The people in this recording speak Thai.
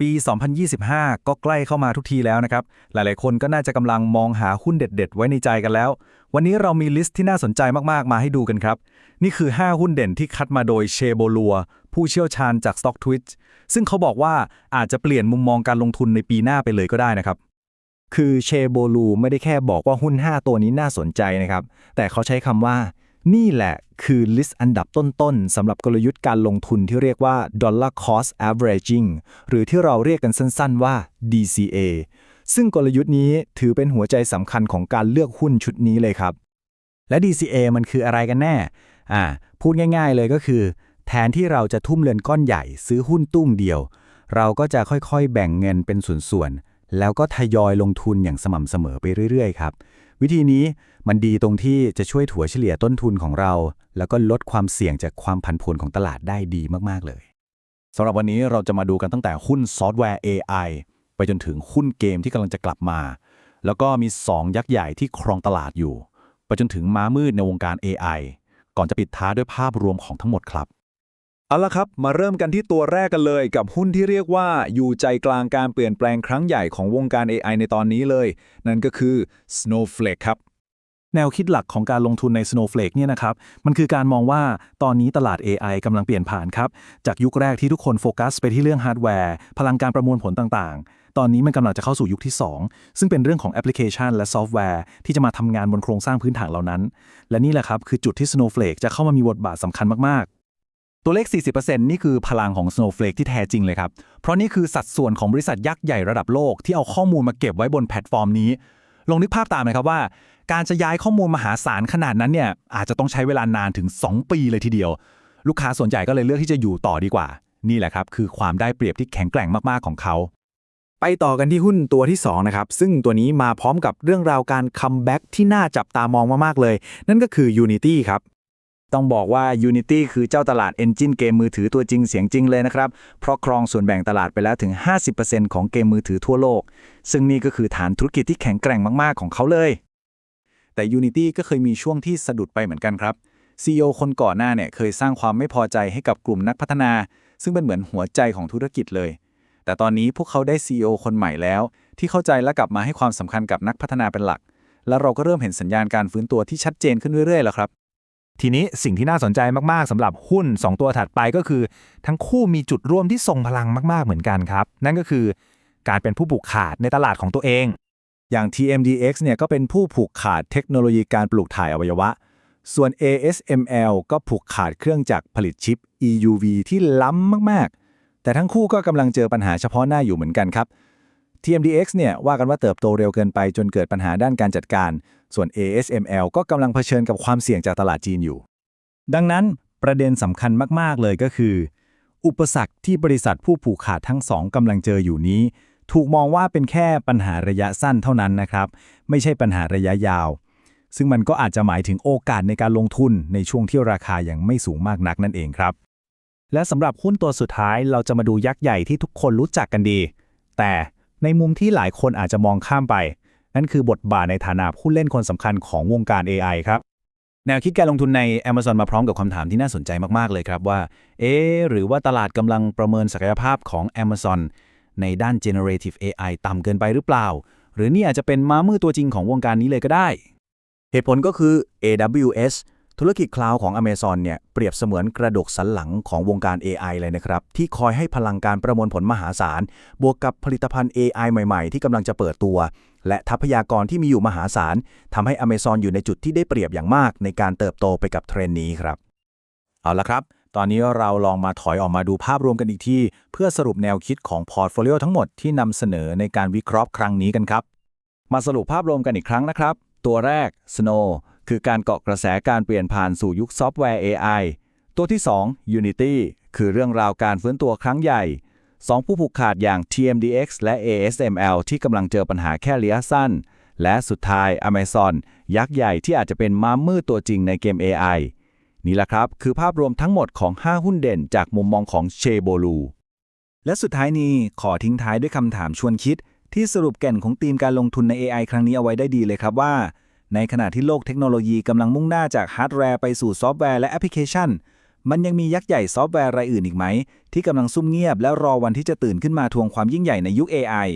ปี 2025 ก็ใกล้เข้ามาทุกทีแล้วนะครับ หลายๆ คนก็น่าจะกำลังมองหาหุ้นเด็ด ๆ ไว้ในใจกันแล้ว วันนี้เรามีลิสต์ที่น่าสนใจมาก ๆ มาให้ดูกันครับ นี่คือ 5 หุ้นเด่นที่คัดมาโดยเชโบลัว ผู้เชี่ยวชาญจาก Stock Twitch ซึ่งเขาบอกว่าอาจจะเปลี่ยนมุมมองการลงทุนในปีหน้าไปเลยก็ได้นะครับ คือเชโบลูไม่ได้แค่บอกว่าหุ้น 5 ตัวนี้น่าสนใจนะครับ แต่เขาใช้คำว่า นี่แหละคือลิสต์อันดับต้นๆสำหรับกลยุทธ์การลงทุนที่เรียกว่า Dollar Cost Averaging หรือที่เราเรียกกันสั้นๆว่า DCA ซึ่งกลยุทธ์นี้ถือเป็นหัวใจสำคัญของการเลือกหุ้นชุดนี้เลยครับ และ DCA มันคืออะไรกันแน่อ่าพูดง่ายๆเลยก็คือ แทนที่เราจะทุ่มเงินก้อนใหญ่ซื้อหุ้นตุ้มเดียว เราก็จะค่อยๆ แบ่งเงินเป็นส่วนๆแล้วก็ทยอยลงทุนอย่างสม่ำเสมอไปเรื่อยๆครับ วิธีนี้มันดีตรงที่จะช่วยถัวเฉลี่ยต้นทุนของเรา แล้วก็ลดความเสี่ยงจากความผันผวนของตลาดได้ดีมาก ๆ เลยสำหรับวันนี้เราจะมาดูกันตั้งแต่หุ้นซอฟต์แวร์ AI ไปจนถึงหุ้นเกมที่กำลังจะกลับมา แล้วก็มี 2 ยักษ์ใหญ่ที่ครองตลาดอยู่ ไปจนถึงม้ามืดในวงการ AI ก่อนจะปิดท้ายด้วยภาพรวมของทั้งหมดครับ เอาละครับ มาเริ่มกันที่ตัวแรกกันเลยกับหุ้นที่เรียกว่าอยู่ใจกลางการเปลี่ยนแปลงครั้งใหญ่ของวงการ AI ในตอนนี้เลย นั่นก็คือ Snowflake ครับ แนวคิดหลักของการลงทุนใน Snowflake เนี่ยนะครับ มันคือการมองว่าตอนนี้ตลาด AI กำลังเปลี่ยนผ่านครับ จากยุคแรกที่ทุกคนโฟกัสไปที่เรื่องฮาร์ดแวร์ พลังการประมวลผลต่างๆ ตอนนี้มันกำลังจะเข้าสู่ยุคที่ 2 ซึ่งเป็นเรื่องของแอปพลิเคชัน และซอฟต์แวร์ที่จะมาทำงานบนโครงสร้างพื้นฐานเหล่านั้น และนี่แหละครับคือจุดที่ Snowflake จะเข้ามามีบทบาทสำคัญมากๆ ตัวเลข 40%นี่คือพลังของ Snowflake ที่แท้จริงเลยครับ เพราะนี่คือสัดส่วนของบริษัทยักษ์ใหญ่ระดับโลกที่เอาข้อมูลมาเก็บไว้บนแพลตฟอร์มนี้ ลองนึกภาพตามนะครับว่า การจะย้ายข้อมูลมหาศาลขนาดนั้นเนี่ยอาจจะต้องใช้เวลานานถึง 2 ปีเลยทีเดียว ลูกค้าส่วนใหญ่ก็เลยเลือกที่จะอยู่ต่อดีกว่า นี่แหละครับคือความได้เปรียบที่แข็งแกร่งมากๆของเขา ไปต่อกันที่หุ้นตัวที่2นะครับซึ่งตัวนี้มาพร้อมกับเรื่องราวการคัมแบ็กที่น่าจับตามองมากๆเลย นั่นก็คือ Unity ครับ ต้องบอกว่า Unity คือเจ้าตลาด Engine เกมมือถือตัวจริงเสียงจริงเลยนะครับ เพราะครองส่วนแบ่งตลาดไปแล้วถึง 50%ของเกมมือถือทั่วโลก ซึ่งนี่ก็คือฐานธุรกิจที่แข็งแกร่งมาก ๆ ของเขาเลย แต่ Unity ก็เคยมีช่วงที่สะดุดไปเหมือนกันครับ CEO คนก่อนหน้าเนี่ยเคยสร้างความไม่พอใจให้กับกลุ่มนักพัฒนา ซึ่งเป็นเหมือนหัวใจของธุรกิจเลย แต่ตอนนี้พวกเขาได้ CEO คนใหม่แล้ว ที่เข้าใจและกลับมาให้ความสำคัญกับนักพัฒนาเป็นหลัก แล้วเราก็เริ่มเห็นสัญญาณการฟื้นตัวที่ชัดเจนขึ้นเรื่อยๆแล้วครับ ทีนี้สิ่งที่น่าสนใจมากๆสำหรับหุ้น 2 ตัวถัดไปก็คือ ทั้งคู่มีจุดร่วมที่ทรงพลังมาก ๆ เหมือนกันครับ นั่นก็คือการเป็นผู้ผูกขาดในตลาดของตัวเอง อย่าง TMDX เนี่ยก็เป็นผู้ผูกขาดเทคโนโลยีการปลูกถ่ายอวัยวะ ส่วน ASML ก็ผูกขาดเครื่องจักรผลิตชิป EUV ที่ล้ำมากๆ แต่ทั้งคู่ก็กำลังเจอปัญหาเฉพาะหน้าอยู่เหมือนกันครับ TMDX เนี่ยว่ากันว่าเติบโตเร็วเกินไปจนเกิดปัญหาด้านการจัดการ ส่วน ASML ก็กำลังเผชิญกับความเสี่ยงจากตลาดจีนอยู่ ดังนั้นประเด็นสำคัญมาก ๆ เลยก็คือ อุปสรรคที่บริษัทผู้ผูกขาดทั้งสองกำลังเจออยู่นี้ ถูกมองว่าเป็นแค่ปัญหาระยะสั้นเท่านั้นนะครับ ไม่ใช่ปัญหาระยะยาว ซึ่งมันก็อาจจะหมายถึงโอกาสในการลงทุนในช่วงที่ราคายังไม่สูงมากนักนั่นเองครับ และสำหรับหุ้นตัวสุดท้ายเราจะมาดูยักษ์ใหญ่ที่ทุกคนรู้จักกันดี แต่ ในมุมที่หลายคนอาจจะมองข้ามไป นั่นคือบทบาทในฐานะผู้เล่นคนสำคัญของวงการ AI ครับ แนวคิดการลงทุนใน Amazon มาพร้อมกับคำถามที่น่าสนใจมาก ๆ เลยครับว่า เอ๊หรือว่าตลาดกำลังประเมินศักยภาพของ Amazon ในด้าน generative AI ต่ำเกินไปหรือเปล่า หรือนี่อาจจะเป็นม้ามือตัวจริงของวงการนี้เลยก็ได้ เหตุผลก็คือ AWS ธุรกิจคลาวด์ของ Amazon เนี่ยเปรียบเสมือนกระดกสันหลังของวงการ AI เลยนะครับ ที่คอยให้พลังการประมวลผลมหาศาล บวกกับผลิตภัณฑ์ AI ใหม่ๆ ที่กำลังจะเปิดตัว และทรัพยากรที่มีอยู่มหาศาลทำให้ Amazon อยู่ในจุดที่ได้เปรียบอย่างมากในการเติบโตไปกับเทรนด์นี้ครับ เอาละครับ ตอนนี้เราลองมาถอยออกมาดูภาพรวมกันอีกทีเพื่อสรุปแนวคิดของพอร์ตโฟลิโอทั้งหมดที่นำเสนอในการวิเคราะห์ครั้งนี้กันครับ มาสรุปภาพรวมกันอีกครั้งนะครับ ตัวแรก Snow คือการเกาะกระแสการเปลี่ยนผ่านสู่ยุคซอฟต์แวร์ AI ตัวที่ 2 Unity คือเรื่องราวการฟื้นตัวครั้งใหญ่ 2 ผู้ผูกขาดอย่าง TMDX และ ASML ที่กำลังเจอปัญหาแค่ระยะสั้น และสุดท้าย Amazon ยักษ์ใหญ่ที่อาจจะเป็นม้ามืดตัวจริงในเกม AI นี่แหละครับ คือภาพรวมทั้งหมดของ 5 หุ้นเด่นจากมุมมองของเชโบลูและสุดท้ายนี้ขอทิ้งท้ายด้วยคำถามชวนคิด ที่สรุปแก่นของธีมการลงทุนใน AI ครั้งนี้เอาไว้ได้ดีเลยครับว่า ในขณะที่โลกเทคโนโลยีกำลังมุ่งหน้าจากฮาร์ดแวร์ไปสู่ซอฟต์แวร์และแอปพลิเคชัน มันยังมียักษ์ใหญ่ซอฟต์แวร์รายอื่นอีกไหม ที่กำลังซุ่มเงียบและรอวันที่จะตื่นขึ้นมาทวงความยิ่งใหญ่ในยุค AI